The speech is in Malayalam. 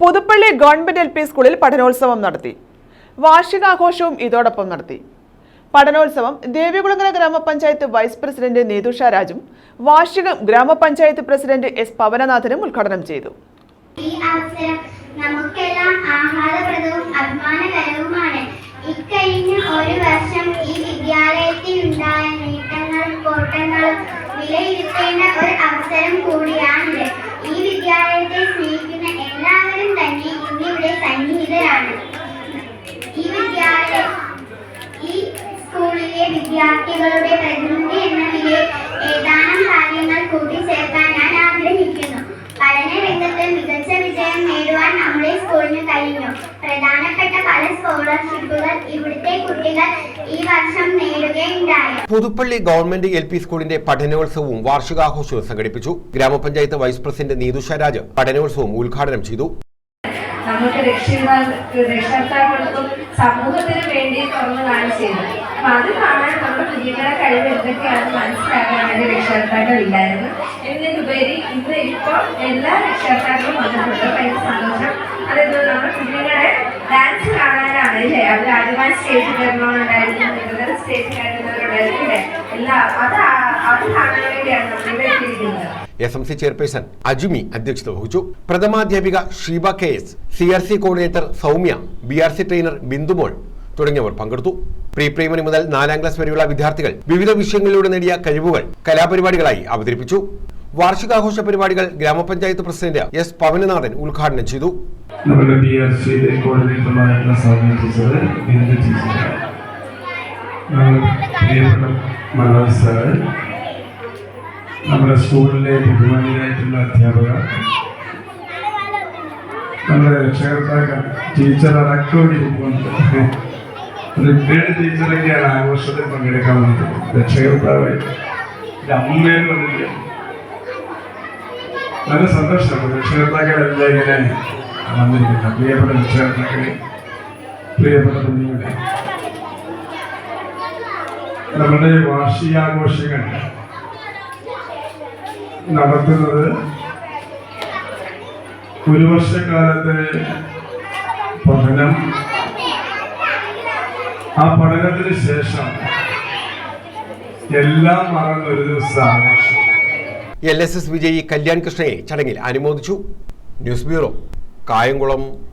പുതുപ്പള്ളി ഗവൺമെന്റ് എൽ പി സ്കൂളിൽ പഠനോത്സവം നടത്തി. വാർഷികാഘോഷവും ഇതോടൊപ്പം നടത്തി. പഠനോത്സവം ദേവികുളങ്ങര ഗ്രാമപഞ്ചായത്ത് വൈസ് പ്രസിഡന്റ് നീതുഷ രാജും വാർഷികം ഗ്രാമപഞ്ചായത്ത് പ്രസിഡന്റ് എസ് പവനനാഥനും ഉദ്ഘാടനം ചെയ്തു. ഈ അവസരം ആഹ്ലാദപ്രദവും ഒരു വർഷം ഈ വിദ്യാലയത്തിൽ ഉണ്ടായ നേട്ടങ്ങളും കോട്ടങ്ങളും വിലയിരുത്തേണ്ട ഒരു വിദ്യാർത്ഥികളുടെ പ്രതിനിധി എന്ന നിലയിൽ ഏതാനും കാര്യങ്ങൾ കൂട്ടിച്ചേർക്കാൻ ഞാൻ ആഗ്രഹിക്കുന്നു. പഠന രംഗത്ത് മികച്ച വിജയം നേടുവാൻ നമ്മുടെ സ്കൂളിന് കഴിഞ്ഞു. പ്രധാനപ്പെട്ട പല സ്കോളർഷിപ്പുകൾ ഇവിടുത്തെ കുട്ടികൾ ഈ വർഷം നേടുകയുണ്ടായി. പുതുപ്പള്ളി ഗവൺമെന്റ് എൽ പി സ്കൂളിന്റെ പഠനോത്സവവും വാർഷികാഘോഷവും സംഘടിപ്പിച്ചു. ഗ്രാമപഞ്ചായത്ത് വൈസ് പ്രസിഡന്റ് നീതുഷ രാജ് പഠനോത്സവം ഉദ്ഘാടനം ചെയ്തു. നമുക്ക് രക്ഷിതാക്കൾ രക്ഷകർത്താക്കൾക്കും സമൂഹത്തിന് വേണ്ടി തുറന്നതാണ് കാണിച്ചിരുന്നു അപ്പൊ അത് കാണാൻ നമ്മുടെ കുഞ്ഞുങ്ങളെ കഴിവ് എന്തൊക്കെയാണെന്ന് മനസ്സിലാക്കാൻ വേണ്ടി രക്ഷകർത്താക്കൾ ഇല്ലായിരുന്നു. എന്നതിലുപരി ഇന്ന് ഇപ്പോൾ എല്ലാ രക്ഷകർത്താക്കളും വന്നിട്ടുണ്ട്. ഭയങ്കര സന്തോഷം. അതായത് നമ്മുടെ കുഞ്ഞുങ്ങളെ ഡാൻസ് കാണാനാണ് അല്ലേ? അവർ ആദ്യമായി സ്റ്റേജ് കയറണമെന്നുണ്ടായിരുന്നു സ്റ്റേജിൽ സ്റ്റേജ് കയറുന്നവരുണ്ടായിരുന്നു അല്ലേ? എല്ലാ അത് S M C chairperson Ajumi അധ്യക്ഷത വഹിച്ചു. പ്രഥമാധ്യാപിക Sheeba K S C R C coordinator Soumya B R C trainer Bindumol തുടങ്ങിയവർ പങ്കെടുത്തു. പ്രീ പ്രൈമറി മുതൽ നാലാം ക്ലാസ് വരെയുള്ള വിദ്യാർത്ഥികൾ വിവിധ വിഷയങ്ങളിലൂടെ നേടിയ കഴിവുകൾ കലാപരിപാടികളായി അവതരിപ്പിച്ചു. വാർഷികാഘോഷ പരിപാടികൾ ഗ്രാമപഞ്ചായത്ത് പ്രസിഡന്റ് എസ് പവനനാഥൻ ഉദ്ഘാടനം ചെയ്തു. നമ്മുടെ ബി ആർ സിയിലെ കോർഡിനേറ്റർമാരായിട്ടുള്ള സൗമ്യ ടീച്ചർ ബിന്ദു ടീച്ചർ പ്രിയപ്പെട്ട മനോജ് സാറ് നമ്മുടെ സ്കൂളിലെ ബഹുമാനിയായിട്ടുള്ള അധ്യാപകർ നമ്മുടെ രക്ഷകർത്താക്കൾ ടീച്ചർ അടക്കം ഇരിക്കുന്നുണ്ട് ടീച്ചറൊക്കെയാണ് ആഘോഷത്തിൽ പങ്കെടുക്കാൻ വന്നത് രക്ഷകർത്താവ് അമ്മയും വന്നില്ല നല്ല സന്തോഷമാണ്. രക്ഷകർത്താക്കളെല്ലാം ഇങ്ങനെ വന്നിരിക്കുന്നത്. പ്രിയപ്പെട്ട രക്ഷകർത്താക്കളെ പ്രിയപ്പെട്ട കുഞ്ഞുങ്ങളെ. നമ്മുടെ വാർഷികാഘോഷങ്ങൾ നടത്തുന്നത്. ഒരു വർഷക്കാലത്തെ പഠനം. ആ പഠനത്തിന് ശേഷം എല്ലാം മറന്ന ഒരു ദിവസം എൽ എസ് എസ് വിജയി കല്യാൺ കൃഷ്ണയെ ചടങ്ങിൽ അനുമോദിച്ചു. News bureau Kayamkulam.